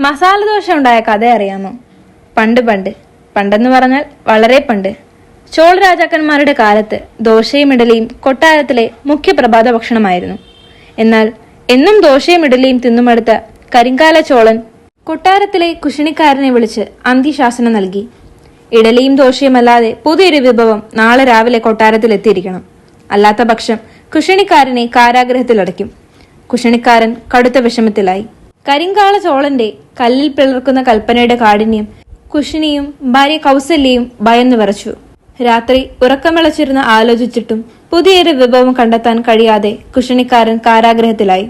മസാല ദോശ ഉണ്ടായ കഥ അറിയാമോ? പണ്ട് പണ്ട്. പണ്ടെന്ന് പറഞ്ഞാൽ വളരെ പണ്ട്. ചോൾ രാജാക്കന്മാരുടെ കാലത്ത് ദോശയും ഇഡലിയും കൊട്ടാരത്തിലെ മുഖ്യ പ്രഭാത ഭക്ഷണമായിരുന്നു. എന്നാൽ എന്നും ദോശയും ഇഡലിയും തിന്നുമടുത്ത കരിങ്കാല ചോളൻ കൊട്ടാരത്തിലെ കുശിണിക്കാരനെ വിളിച്ച് അന്ത്യശാസനം നൽകി. ഇഡലിയും ദോശയുമല്ലാതെ പുതിയൊരു വിഭവം നാളെ രാവിലെ കൊട്ടാരത്തിൽ എത്തിയിരിക്കണം. അല്ലാത്ത പക്ഷം കുശിണിക്കാരനെ കാരാഗ്രഹത്തിലടയ്ക്കും. കുശിണിക്കാരൻ കടുത്ത വിഷമത്തിലായി. കരിങ്കാള ചോളന്റെ കല്ലിൽ പിളർക്കുന്ന കൽപ്പനയുടെ കാഠിന്യം കുഷിനിയും ഭാര്യ കൗസല്യയും ഭയന്നു വിറച്ചു. രാത്രി ഉറക്കമിളച്ചിരുന്ന് ആലോചിച്ചിട്ടും പുതിയൊരു വിഭവം കണ്ടെത്താൻ കഴിയാതെ കുഷിണിക്കാരൻ കാരാഗ്രഹത്തിലായി.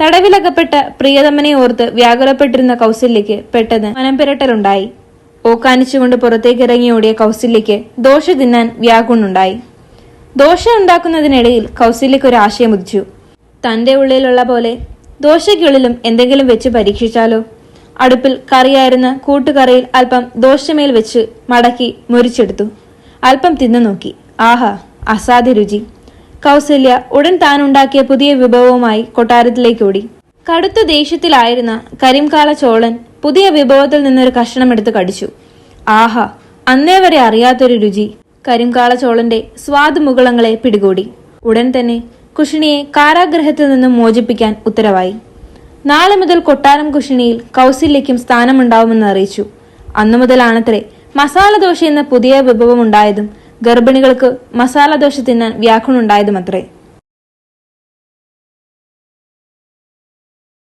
തടവിലകപ്പെട്ട പ്രിയതമനെ ഓർത്ത് വ്യാകുലപ്പെട്ടിരുന്ന കൗസല്യയ്ക്ക് പെട്ടെന്ന് മനംപിരട്ടലുണ്ടായി ഓക്കാനിച്ചുകൊണ്ട് പുറത്തേക്ക് ഇറങ്ങിയോടിയ കൗസല്യയ്ക്ക് ദോശ തിന്നാൻ വ്യാകുണുണ്ടായി ദോശ ഉണ്ടാക്കുന്നതിനിടയിൽ കൗസല്യക്ക് ഒരു ആശയം ഉദിച്ചു. തന്റെ ഉള്ളിലുള്ള പോലെ ദോശയ്ക്കുള്ളിലും എന്തെങ്കിലും വെച്ച് പരീക്ഷിച്ചാലോ? അടുപ്പിൽ കറിയായിരുന്ന കൂട്ടുകറിയിൽ അല്പം ദോശമേൽ വെച്ച് മടക്കി മുരിച്ചെടുത്തു. അല്പം തിന്നു നോക്കി. ആഹാ അസാധ്യ രുചി. കൗസല്യ ഉടൻ താനുണ്ടാക്കിയ പുതിയ വിഭവവുമായി കൊട്ടാരത്തിലേക്ക് ഓടി. കടുത്ത ദേഷ്യത്തിലായിരുന്ന കരിംകാല ചോളൻ പുതിയ വിഭവത്തിൽ നിന്നൊരു കഷ്ണം എടുത്ത് കടിച്ചു. ആഹാ അന്നേ വരെ അറിയാത്തൊരു രുചി. കരിംകാള ചോളന്റെ സ്വാദ് മുകളങ്ങളെ പിടികൂടി. ഉടൻ തന്നെ കുഷിണിയെ കാരാഗ്രഹത്തിൽ നിന്നും മോചിപ്പിക്കാൻ ഉത്തരവായി. നാളെ മുതൽ കൊട്ടാരം കുഷിണിയിൽ കൗസല്യയ്ക്കും സ്ഥാനമുണ്ടാവുമെന്ന് അറിയിച്ചു. അന്നു മുതലാണത്രേ മസാല ദോശ എന്ന പുതിയ വിഭവം ഉണ്ടായതും ഗർഭിണികൾക്ക് മസാല ദോശ തിന്നാൻ വ്യാകുണുണ്ടായതുമത്രേ